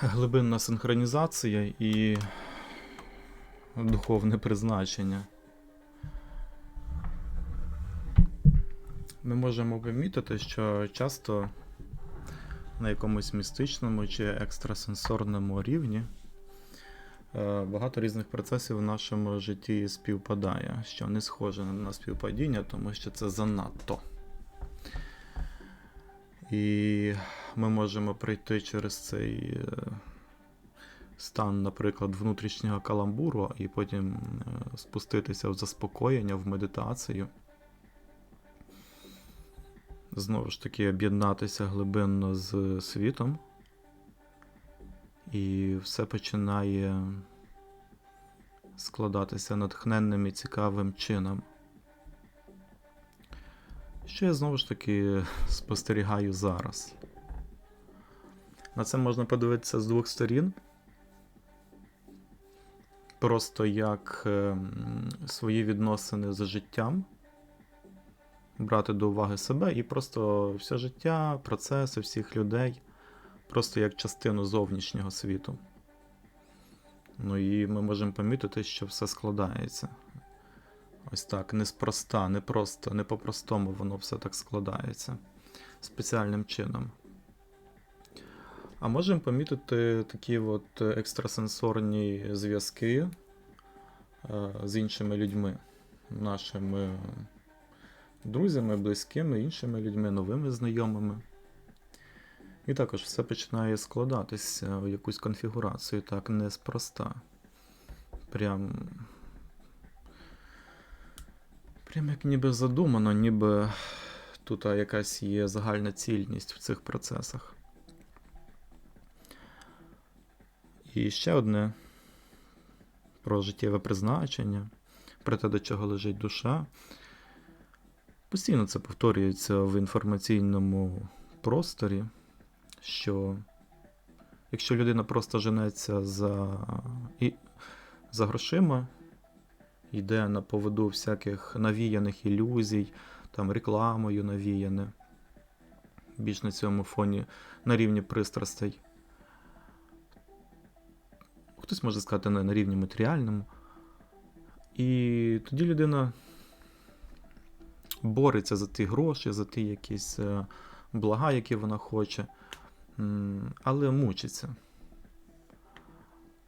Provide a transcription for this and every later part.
глибинна синхронізація і духовне призначення. Ми можемо помітити, що часто на якомусь містичному чи екстрасенсорному рівні е, багато різних процесів в нашому житті співпадає, що не схоже на співпадіння, тому що це занадто. І ми можемо пройти через цей е, стан, наприклад, внутрішнього каламбуру, і потім е, спуститися в заспокоєння, в медитацію. Знову ж таки, об'єднатися глибинно з світом. І все починає складатися натхненним і цікавим чином. Що я знову ж таки спостерігаю зараз. На це можна подивитися з двох сторін. Просто як ем, свої відносини з життям, брати до уваги себе і просто все життя, процеси всіх людей, просто як частину зовнішнього світу. Ну і ми можемо помітити, що все складається. Ось так, неспроста, не просто, не по-простому воно все так складається спеціальним чином. А можемо помітити такі от екстрасенсорні зв'язки е, з іншими людьми, нашими друзями, близькими, іншими людьми, новими знайомими. І також все починає складатися в якусь конфігурацію, так, неспроста. Прям. Прям як ніби задумано, ніби тут якась є загальна цільність в цих процесах. І ще одне про життєве призначення, про те, до чого лежить душа. Постійно це повторюється в інформаційному просторі, що якщо людина просто женеться за, і, за грошима, йде на поводу всяких навіяних ілюзій, там рекламою навіяне, більш на цьому фоні на рівні пристрастей. Хтось може сказати на, на рівні матеріальному. І тоді людина бореться за ті гроші, за ті якісь е, блага, які вона хоче, але мучиться.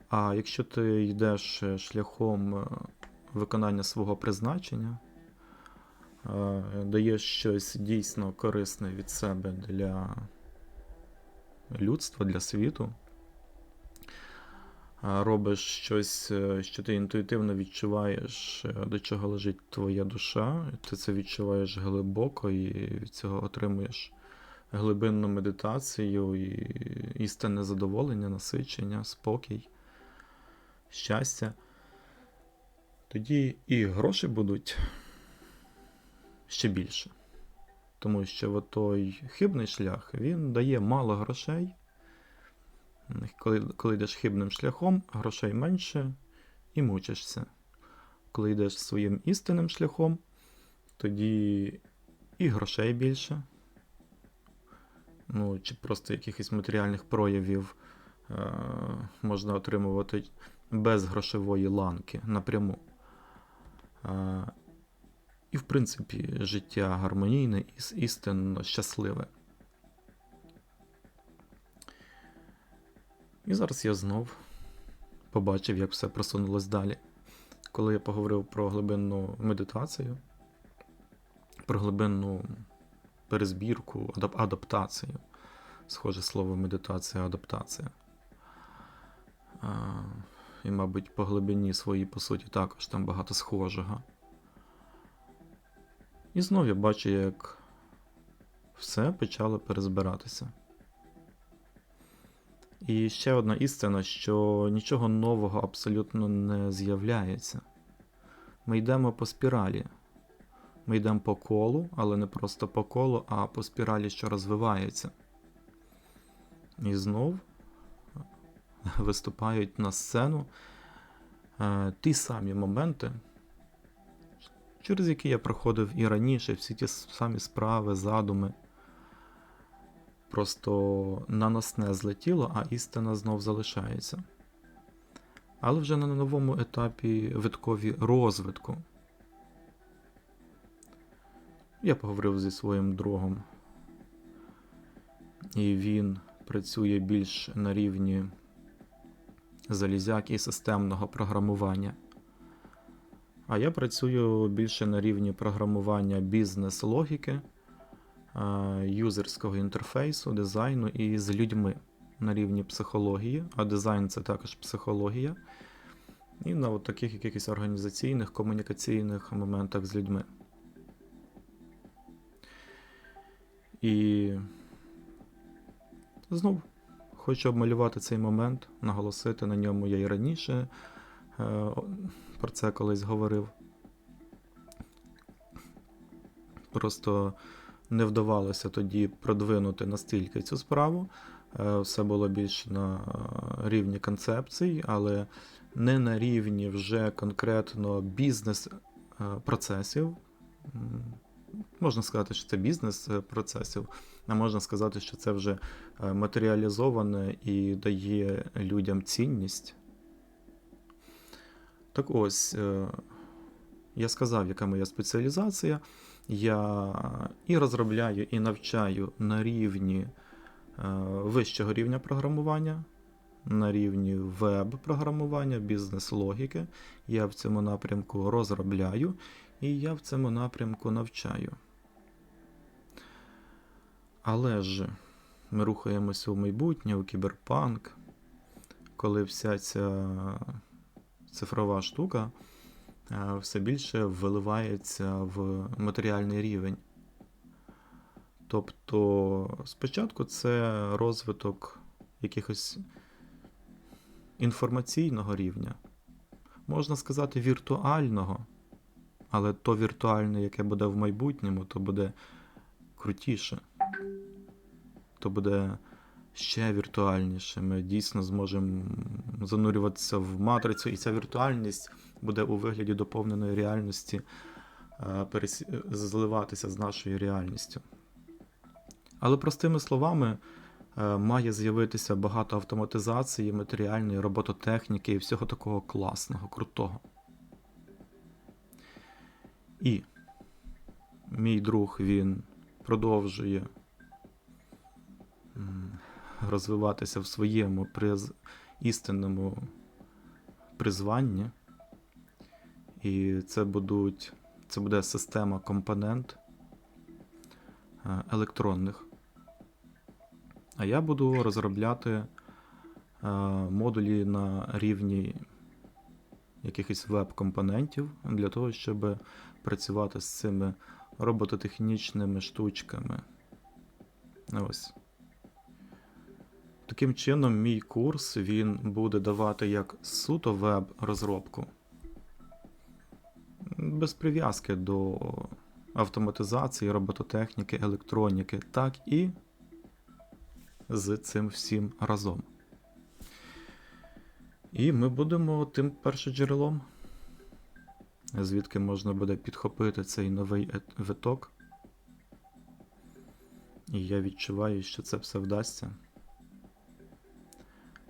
А якщо ти йдеш е, шляхом е, виконання свого призначення, е, даєш щось дійсно корисне від себе для людства, для світу, робиш щось, е, що ти інтуїтивно відчуваєш, е, до чого лежить твоя душа, ти це відчуваєш глибоко і від цього отримуєш глибинну медитацію і істинне задоволення, насичення, спокій, щастя. Тоді і гроші будуть ще більше. Тому що той хибний шлях він дає мало грошей. Коли, коли йдеш хибним шляхом, грошей менше і мучишся. Коли йдеш своїм істинним шляхом, тоді і грошей більше. Ну, чи просто якихось матеріальних проявів е- можна отримувати без грошової ланки напряму. І, в принципі, життя гармонійне і істинно щасливе. І зараз я знов побачив, як все просунулось далі. Коли я поговорив про глибинну медитацію, про глибинну перезбірку, адаптацію. Схоже слово медитація, адаптація. І, мабуть, по глибині своїй, по суті, також там багато схожого. І знов я бачу, як все почало перезбиратися. І ще одна істина, що нічого нового абсолютно не з'являється. Ми йдемо по спіралі. Ми йдемо по колу, але не просто по колу, а по спіралі, що розвивається. І знов виступають на сцену е, ті самі моменти, через які я проходив і раніше, всі ті самі справи, задуми. Просто наносне злетіло, а істина знов залишається. Але вже на новому етапі виткові розвитку. Я поговорив зі своїм другом, і він працює більш на рівні залізяк і системного програмування. А я працюю більше на рівні програмування бізнес-логіки, юзерського інтерфейсу, дизайну і з людьми на рівні психології, а дизайн це також психологія. І на от таких якихось організаційних, комунікаційних моментах з людьми. І знов хочу обмалювати цей момент, наголосити на ньому я і раніше е, про це колись говорив. Просто не вдавалося тоді продвинути настільки цю справу. Е, Все було більш на е, рівні концепцій, але не на рівні вже конкретно бізнес-процесів. Можна сказати, що це бізнес-процесів, а можна сказати, що це вже е, матеріалізоване і дає людям цінність. Так ось, е, я сказав, яка моя спеціалізація. Я і розробляю, і навчаю на рівні е, вищого рівня програмування, на рівні веб-програмування, бізнес-логіки. Я в цьому напрямку розробляю, і я в цьому напрямку навчаю. Але ж ми рухаємося у майбутнє, у кіберпанк, коли вся ця цифрова штука е, все більше виливається в матеріальний рівень. Тобто, спочатку це розвиток якихось інформаційного рівня, можна сказати, віртуального, але то віртуальне, яке буде в майбутньому, то буде крутіше, то буде ще віртуальніше. Ми дійсно зможемо занурюватися в матрицю, і ця віртуальність буде у вигляді доповненої реальності е, зливатися з нашою реальністю. Але простими словами, е, має з'явитися багато автоматизації, матеріальної робототехніки і всього такого класного, крутого. І мій друг він продовжує розвиватися в своєму приз... істинному призванні. І це будуть, це буде система компонент е, електронних. А я буду розробляти е, модулі на рівні якихось веб-компонентів для того, щоб працювати з цими робототехнічними штучками. Ось. Таким чином, мій курс він буде давати як суто веб-розробку, без прив'язки до автоматизації, робототехніки, електроніки, так і з цим всім разом. І ми будемо тим першоджерелом, звідки можна буде підхопити цей новий виток. І я відчуваю, що це все вдасться.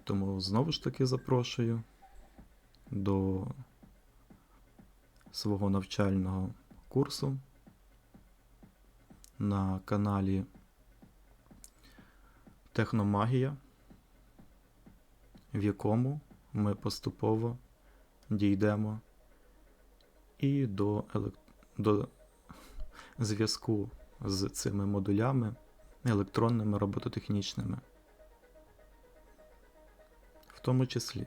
Тому знову ж таки запрошую до свого навчального курсу на каналі Техномагія, в якому ми поступово дійдемо і до, елек... до зв'язку з цими модулями електронними робототехнічними. В тому числі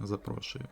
запрошую.